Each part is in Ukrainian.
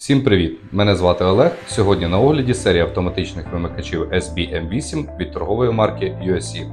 Всім привіт! Мене звати Олег. Сьогодні на огляді серія автоматичних вимикачів SBM8 від торгової марки USC.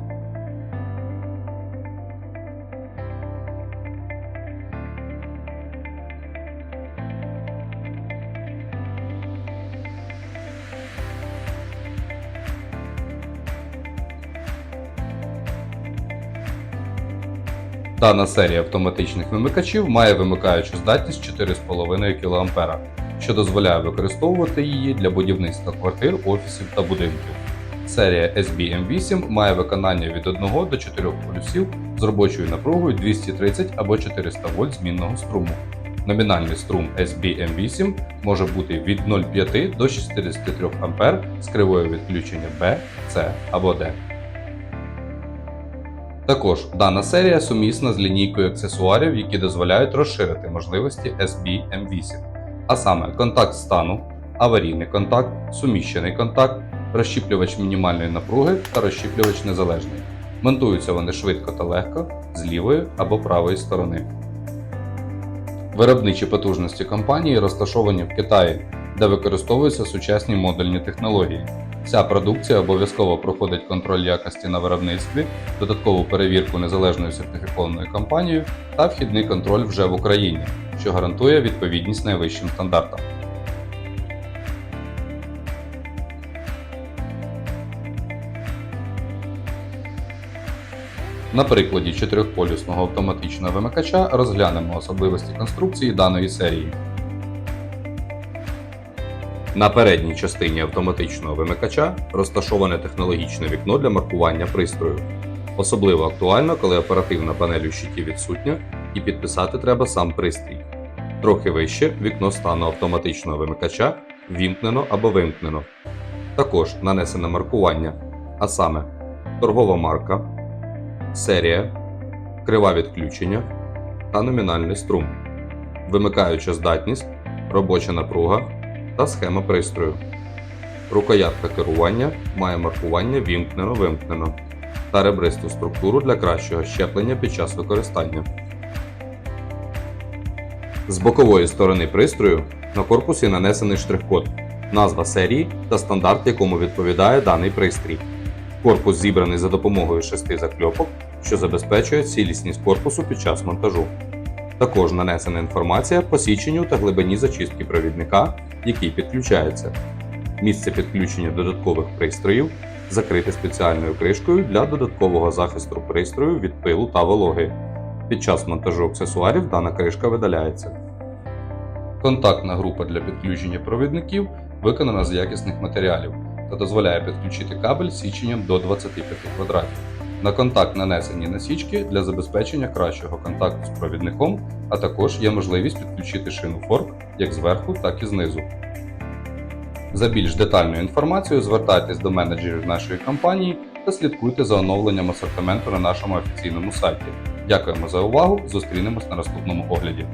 Дана серія автоматичних вимикачів має вимикаючу здатність 4,5 кА, що дозволяє використовувати її для будівництва квартир, офісів та будинків. Серія SBM8 має виконання від 1 до 4 полюсів з робочою напругою 230 або 400 вольт змінного струму. Номінальний струм SBM8 може бути від 0,5 до 63 А з кривою відключення B, C або D. Також дана серія сумісна з лінійкою аксесуарів, які дозволяють розширити можливості SB-M8, а саме контакт стану, аварійний контакт, суміщений контакт, розщіплювач мінімальної напруги та розщіплювач незалежний. Монтуються вони швидко та легко з лівої або правої сторони. Виробничі потужності компанії розташовані в Китаї, де використовуються сучасні модульні технології. Ця продукція обов'язково проходить контроль якості на виробництві, додаткову перевірку незалежною сертифікованою компанією та вхідний контроль вже в Україні, що гарантує відповідність найвищим стандартам. На прикладі чотирьохполюсного автоматичного вимикача розглянемо особливості конструкції даної серії. На передній частині автоматичного вимикача розташоване технологічне вікно для маркування пристрою. Особливо актуально, коли оперативна панель у щиті відсутня і підписати треба сам пристрій. Трохи вище вікно стану автоматичного вимикача вімкнено або вимкнено. Також нанесене маркування, а саме торгова марка, серія, крива відключення та номінальний струм, вимикаюча здатність, робоча напруга та схема пристрою. Рукоятка керування має маркування вімкнено-вимкнено та ребристу структуру для кращого щеплення під час використання. З бокової сторони пристрою на корпусі нанесений штрих-код, назва серії та стандарт, якому відповідає даний пристрій. Корпус зібраний за допомогою шести закльопок, що забезпечує цілісність корпусу під час монтажу. Також нанесена інформація по січенню та глибині зачистки провідника, який підключається. Місце підключення додаткових пристроїв закрите спеціальною кришкою для додаткового захисту пристрою від пилу та вологи. Під час монтажу аксесуарів дана кришка видаляється. Контактна група для підключення провідників виконана з якісних матеріалів та дозволяє підключити кабель січенням до 25 квадратів. На контакт нанесені насічки для забезпечення кращого контакту з провідником, а також є можливість підключити шину форк як зверху, так і знизу. За більш детальною інформацією звертайтесь до менеджерів нашої компанії та слідкуйте за оновленням асортименту на нашому офіційному сайті. Дякуємо за увагу! Зустрінемось на наступному огляді.